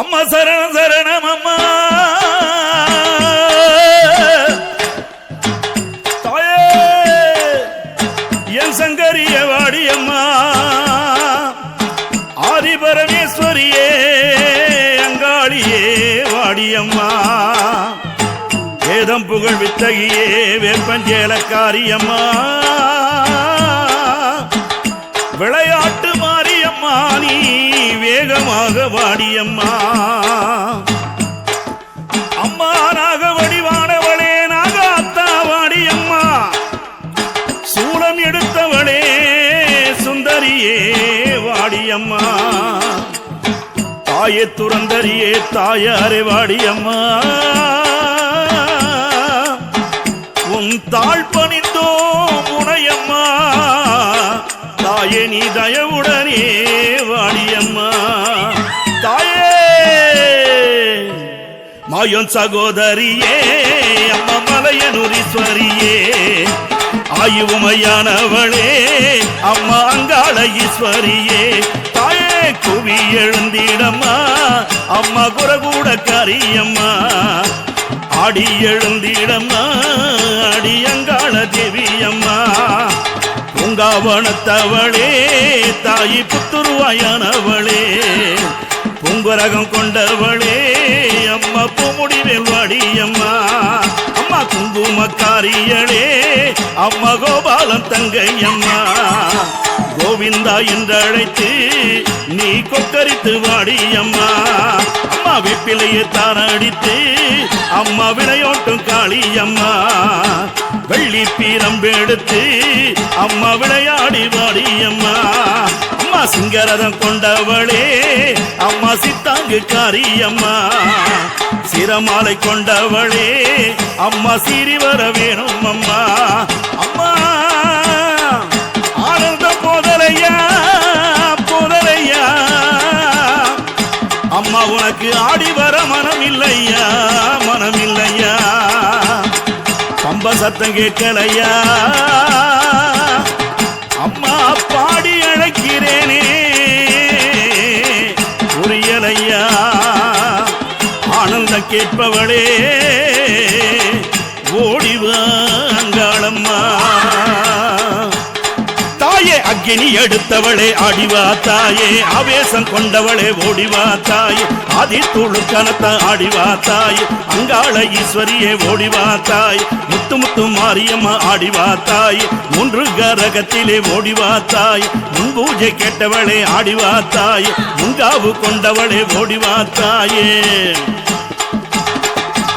அம்மா சரண சரணம் அம்மா. தாயே என் சங்கரிய வாடியம்மா. ஆதி பரமேஸ்வரியே அங்காளியே வாடியம்மா. வேதம் புகழ் வித்தகியே வேப்பஞ்சேலக்காரியம்மா விளைய வேகமாக வாடியம்மா. அம்மா நாக வடிவானவளே நாகாத்தா வாடியம்மா. சூளம் எடுத்தவளே சுந்தரியே வாடியம்மா. தாயே துறந்தரியே தாயாரே வாடியம்மா. உன் தாழ் பணிந்தோ உனையம்மா தாயே நீ தயவுடனே வாடியம்மா. தாயே! மாயன் சகோதரியே அம்மா மலையனுரீஸ்வரியே. ஆயுமையானவளே அம்மா அங்காள ஈஸ்வரியே தாயே குவி எழுந்திடம்மா. அம்மா குரகூட கரியம்மா ஆடி எழுந்திடம்மா அடி அங்காள தேவியம்மா பூங்காவனத்தவளே தாயி புத்துருவாயானவளே. பூங்குரகம் கொண்டவளே அம்மா பூமுடிவேல் வாடியம்மா. அம்மா குங்குமக்காரியளே அம்மா கோபாலம் தங்கையம்மா. கோவிந்தா என்று அழைத்து நீ கொக்கரித்து வாடியம்மா. அம்மா வெப்பிலையே தாரடித்து அம்மா விளையோட்டும் காளியம்மா. வெள்ளி பீரம் எடுத்து அம்மா விளையாடி வாடி அம்மா. அம்மா சிங்கரதம் கொண்டவளே அம்மா சித்தாங்கு காரியம்மா சிரமாலை கொண்டவளே அம்மா சீறி வர வேணும் அம்மா. அம்மா ஆனந்த போதலையா போதலையா. அம்மா உனக்கு ஆடி வர மனம் இல்லையா மனம் இல்லையா பம்ப சத்தம் கேட்கலையா? அம்மா பாடி அழைக்கிறேனே. புரியலையா? ஆனந்த கேட்பவளே ஓடிவா அக்கினி எடுத்தவளே அடிவா தாயே. ஆவேசம் கொண்டவளே ஓடிவா தாயே. ஆதித்துழு கனத்த ஆடிவா தாயே. அங்காள ஈஸ்வரியே ஓடிவா தாய். முத்து முத்து மாரியம்மா ஆடிவா தாய். மூன்று கரகத்திலே ஓடிவா தாய். முன் பூஜை கேட்டவளே ஆடிவா தாய். முங்காவு கொண்டவளே ஓடிவா தாயே.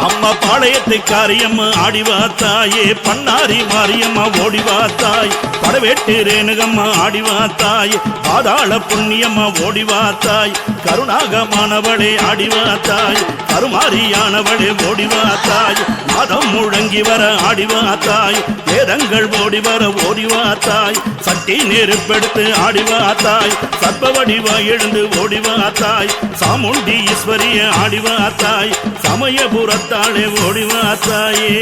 அம்மா பாளையத்தை காரியம்மா ஆடிவா தாயே. பண்ணாரி மாரியம்மா ஓடிவா தாய். படவேட்டு ரேணுகம்மா ஆடிவா தாய். பாதாள புண்ணியம்மா ஓடிவா தாய். கருணாகமானவளே ஆடிவா தாய். கருமாரியானவளே ஓடிவா தாய். மதம் முழங்கி வர ஆடிவா தாய். வேதங்கள் ஓடி வர ஓடிவா தாய். சட்டி நெருப்பெடுத்து ஆடிவா தாய். சர்பவடிவா எழுந்து ஓடிவா தாய். சாமுண்டி ஈஸ்வரிய ஆடிவா தாய். தாளே ஓடிவா தாயே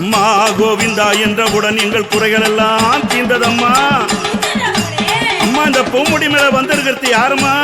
அம்மா கோவிந்தா என்றவுடன் எங்கள் குறைகள் எல்லாம் தீர்ந்ததம்மா. அம்மா இந்த பொம்முடி மேல வந்திருக்கிறது யாருமா